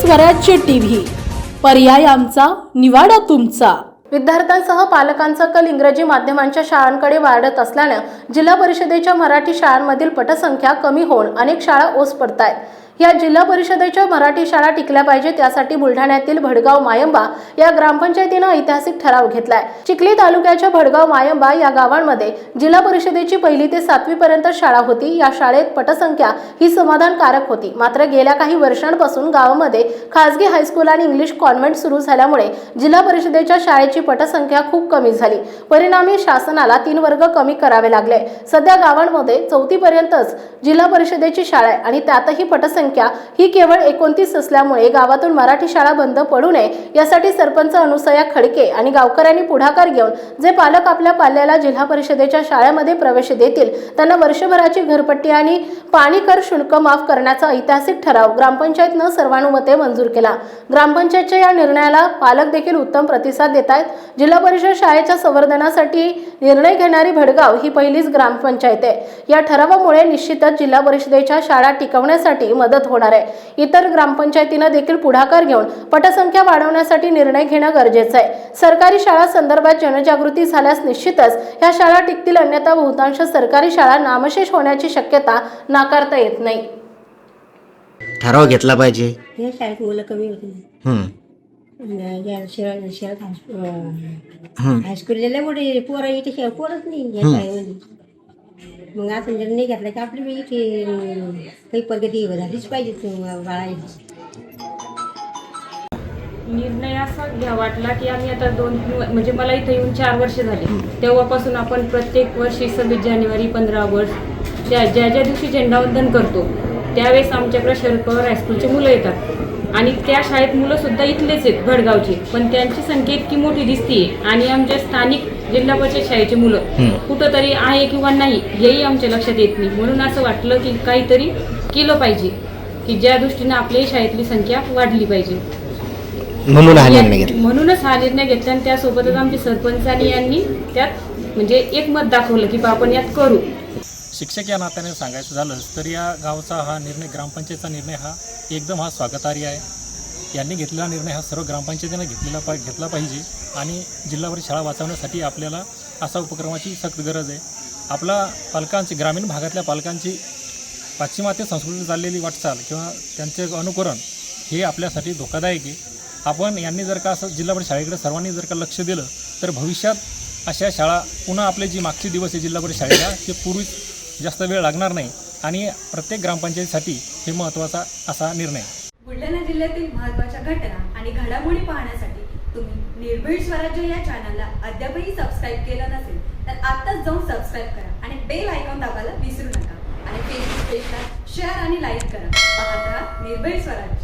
स्वराज्य टीव्ही. पर्याय आमचा निवाडा तुमचा. विद्यार्थ्यांसह पालकांचा कल इंग्रजी माध्यमांच्या शाळांकडे वाढत असल्यानं जिल्हा परिषदेच्या मराठी शाळांमधील पटसंख्या कमी होऊन अनेक शाळा ओस पडत आहेत या जिल्हा परिषदेच्या मराठी शाळा टिकल्या पाहिजे त्यासाठी बुलढाण्यातील भडगाव मायंबा या ग्रामपंचायतीनं ऐतिहासिक ठराव घेतलाय. चिखली तालुक्याच्या भडगाव मायंबा या गावांमध्ये जिल्हा परिषदेची पहिली ते सातवी पर्यंत शाळा होती. या शाळेत पटसंख्या ही समाधानकारक होती. मात्र गेल्या काही वर्षांपासून गावामध्ये खासगी हायस्कूल आणि इंग्लिश कॉन्व्हेंट सुरू झाल्यामुळे जिल्हा परिषदेच्या शाळेची पटसंख्या खूप कमी झाली. परिणामी शासनाला तीन वर्ग कमी करावे लागले. सध्या गावांमध्ये चौथीपर्यंतच जिल्हा परिषदेची शाळा आहे आणि त्यातही पटसंख्या ही केवळ एकोणतीस असल्यामुळे गावातून मराठी शाळा बंद पडू नये यासाठी सरपंच अनुसया खडके आणि गावकऱ्यांनी पुढाकार घेऊन जे पालक आपल्या पाल्याला जिल्हा परिषदेच्या शाळेमध्ये प्रवेश देतील त्यांना वर्षभराची घरपट्टी आणि पाणी कर शुल्क माफ करण्याचा ऐतिहासिक ठराव ग्रामपंचायतनं सर्वानुमते मंजूर केला. ग्रामपंचायतच्या या निर्णयाला पालक देखील उत्तम प्रतिसाद देत आहेत. जिल्हा परिषद शाळेच्या संवर्धनासाठी निर्णय घेणारी भडगाव ही पहिलीच ग्रामपंचायत आहे. या ठरावामुळे निश्चितच जिल्हा परिषदेच्या शाळा टिकवण्यासाठी मदत होणार आहे. इतर ग्रामपंचायतीनं देखील पुढाकार घेऊन पटसंख्या वाढवण्यासाठी निर्णय घेणं गरजेचं आहे. सरकारी शाळा संदर्भात जनजागृती झाल्यास निश्चितच ह्या शाळा टिकतील अन्यथा बहुतांश सरकारी शाळा नामशेष होण्याची शक्यता नाकारता येत नाही. ठराव घेतला पाहिजे. या शाळेत मुलं कमी होती हम्म, या शहरात शहरात हायस्कूल लय मोठे पोरं इथे पोरच नाही या शाळेमध्ये. मग असं जर नाही घेतलं की आपली मी इथे काही प्रगती झालीच पाहिजे बाळाची निर्णय असा घ्या वाटला की आम्ही आता दोन म्हणजे मला इथं येऊन चार वर्ष झाले. तेव्हापासून आपण प्रत्येक वर्षी सव्वीस जानेवारी पंधरा ऑगस्ट ज्या ज्या ज्या दिवशी झेंडावंदन करतो त्यावेळेस आमच्याकडे शरद पवार हायस्कूलचे मुलं येतात. आणि त्या शाळेत मुलं सुद्धा इथलेच आहेत भडगावचे. पण त्यांची संख्या इतकी मोठी दिसतीये. आणि आमच्या स्थानिक जिल्हा परिषद शाळेचे मुलं. कुठंतरी आहे किंवा नाही हेही आमच्या लक्षात येत नाही. म्हणून असं वाटलं की काहीतरी केलं पाहिजे की ज्या दृष्टीनं आपल्याही शाळेतली संख्या वाढली पाहिजे. म्हणून हा निर्णय घेतला. म्हणूनच हा निर्णय घेतला आणि त्यासोबतच आमचे सरपंचांनी यांनी त्यात म्हणजे एक मत दाखवलं की बा आपण यात करू. शिक्षक या नात्याने सांगायचं झालंच तर या गावचा हा निर्णय ग्रामपंचायतचा निर्णय हा एकदम हा स्वागतार्ह आहे. यांनी घेतलेला निर्णय हा सर्व ग्रामपंचायतीने घेतलेला पा घेतला पाहिजे आणि जिल्हा परिषद शाळा वाचवण्यासाठी आपल्याला असा उपक्रमाची सक्त गरज आहे. आपला पालकांची ग्रामीण भागातल्या पालकांची पाश्चिमात्य संस्कृती चाललेली वाटचाल किंवा त्यांचे अनुकरण हे आपल्यासाठी धोकादायक आहे. आपण यांनी जर का असं जिल्हा परिषद शाळेकडे सर्वांनी जर का लक्ष दिलं तर भविष्यात अशा शाळा पुन्हा आपले जी मागचे दिवस आहे जिल्हा परिषद शाळेला ते पूर्वी जास्त वेळ लागणार नाही आणि प्रत्येक ग्रामपंचायतीसाठी हे महत्त्वाचा असा निर्णय. बुलढाणा जिल्ह्यातील महत्त्वाच्या घटना आणि घडामोडी पाहण्यासाठी तुम्ही निर्भीड स्वराज्य या चॅनलला अद्यापही सबस्क्राईब केलं नसेल तर आत्ताच जाऊन सबस्क्राईब करा आणि बेल आयकॉन दाबायला विसरू नका. आणि फेसबुक पेजला शेअर आणि लाईक करा. पाहत राहा निर्भीड स्वराज्य.